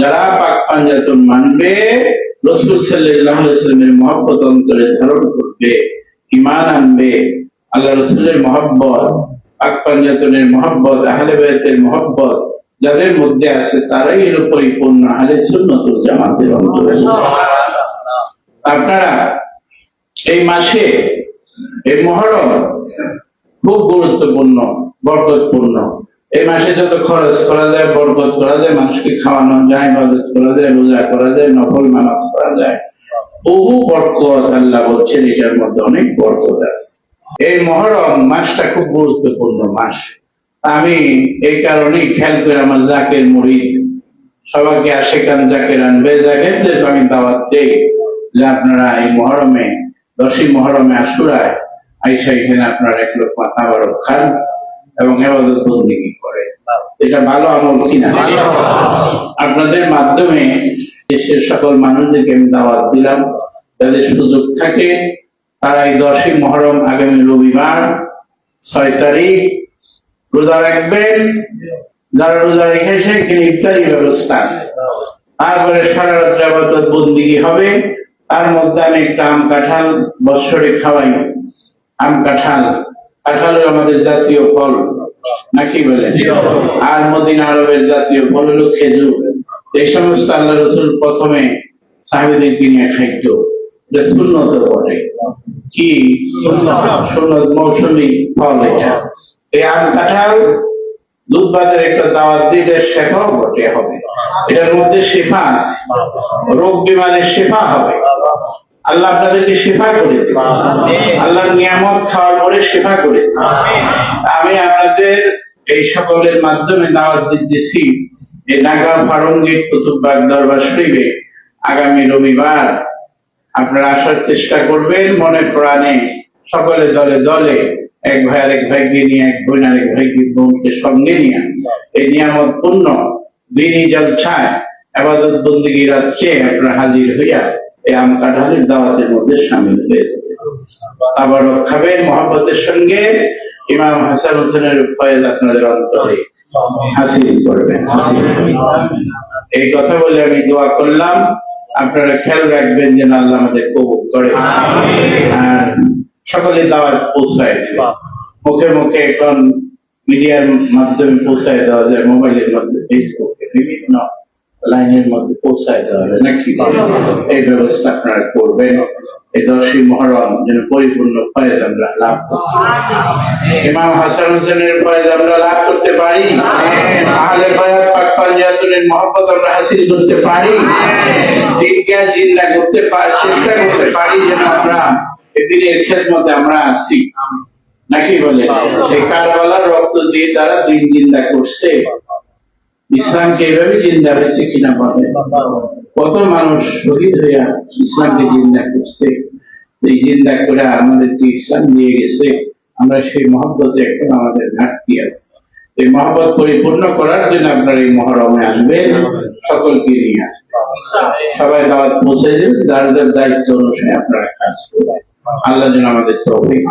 যারা পাক পাঞ্জাতন মানবে রসুল সাল্লাল্লাহু আলাইহি ওয়াসাল্লামের মহব্বত অন্তরে ধারণ করবে, ঈমান আনবে, আল্লাহ রসুলের মহব্বত পাক পাঞ্জাতনের মহব্বত আহলে বায়াতের মহব্বত যাদের মধ্যে আছে তারাই এর পরিপূর্ণ আহলে সুন্নতুল জামাতের অন্তরে। আপনারা এই মাসে, এই মহরম খুব গুরুত্বপূর্ণ, বরকতপূর্ণ। এই মাসে যত খরচ করা যায়, বরকত করা যায়, মানুষকে খাওয়ানো যায়, ইবাদত করা যায়, রোজা করা যায়, নফল নামাজ করা যায়, বহু বরকত আল্লাহ বলছেন, এটার মধ্যে অনেক বরকত আছে। এই মহরম মাসটা খুব গুরুত্বপূর্ণ মাস। আমি এই কারণেই খেয়াল করে আমার জাকের মুড়ি, সবাইকে আশেকান জাকের আনবে জাকেরদের আমি দাওয়াত দেই, যে আপনারা এই মহরমে, দশই মহরমে আশুরায় আইসা এখানে আপনারা এক লোক খাবার খান। এবং এবাদত বন্দিগি করে? এটা ভালো আমল কিনা আপনাদের মাধ্যমে দেশের সকল মানুষদেরকে আমি দাওয়াত দিলাম। যাদের সুযোগ থাকে তারা এই দশই মহরম আগামী রবিবার ছয় তারিখ রোজা রাখবেন। যারা রোজা রেখেছে এখানে ইফতারি ব্যবস্থা আছে। তারপরে সারা রাত্রে আবাদত বন্দিগি হবে? তার মধ্যে আমি একটা আম কাঁঠাল বৎসরে খাওয়াই। আম কাঁঠাল। কাঁঠাল আমাদের জাতীয় ফল নাকি বলে? আর মদিনা আরবের জাতীয় ফল হলো খেজুর। এই সমস্ত আল্লাহ রসুল প্রথমে সাহেবদেরকে নিয়ে খাইত। কি? মৌসুমি ফল এটা। এই আম কাঁঠাল দুধ বাজার একটা দাওয়াত দিলে শেখাও বটে হবে। এটার মধ্যে শেফা আছে। রোগ বিমানের শেফা হবে। আল্লাহ আপনাদেরকে শেফা করে দেবে আল্লাহর নিয়ামত খাওয়ার পরে শেফা করে আমি আপনাদের এই সকলের মাধ্যমে দাওয়াত দিতেছি এই ঢাকা ফারঙ্গির কুতুববাগ দরবার শরীফে আগামী রবিবার আপনারা আসার চেষ্টা করবেন। মনে প্রাণে সকলে দলে দলে এক ভাই আরেক ভাইকে নিয়ে এক বোন আরেক ভাইকে বোনকে সঙ্গে নিয়ে এই নিয়ামত পূর্ণ দিনই জলছায় আবাদত বন্দিগি রাত্রে আপনারা হাজির হইয়া এই আম কাঁঠালের দাওয়াতের মধ্যে সামিল হয়ে আবার খাবেন মহাব্বতের সঙ্গে ইমাম হাসান হোসেনের ফয়েজ আপনাদের অন্তরে হাসিল করবেন, হাসিল এই কথা বলে আমি দোয়া করলাম। আপনারা খেয়াল রাখবেন যেন আল্লাহ আমাদের কবুল করে। আর সকলে দাওয়াত পৌঁছায় মুখে মুখে এখন মিডিয়ার মাধ্যমে পৌঁছায় দেওয়া যায়, মোবাইলের মাধ্যমে ফেসবুকে বিভিন্ন লাইনের মধ্যে পৌঁছায় দেওয়া যায় নাকি এই ব্যবস্থা আপনারা করবেন। এই দশই মহরম যেন পরিপূর্ণ ফয়েজ আমরা লাভ করতে ইমাম হাসান হোসেনের ফয়েজ আমরা লাভ করতে পারি। আহলে পাক পাঞ্জাতুনের মহব্বত আমরা হাসিল করতে পারি। জিজ্ঞা জিন্দা করতে পারি চেষ্টা করতে পারি যেন আমরা এদিনের খেদমতে আমরা আসি নাকি বলে? এই কারবালার রক্ত দিয়ে তারা দিন জিন্দা করছে। ইসলামকে এভাবে জিন্দা হয়েছে কিনা বলে? কত মানুষ শহীদ হইয়া ইসলামকে জিন্দা করছে? এই জিন্দা করে আমাদেরকে ইসলাম দিয়ে গেছে। আমরা সেই মহব্বতে এখন আমাদের ঘাটতি আছে। এই মহব্বত পরিপূর্ণ করার জন্য আপনারা এই মহরমে আসবেন। সকলকে নিয়ে সবাই দাওয়াত পৌঁছে দেবেন যার যার দায়িত্ব অনুসারে আপনারা কাজ করবেন। আল্লাহ যেন আমাদের দেন।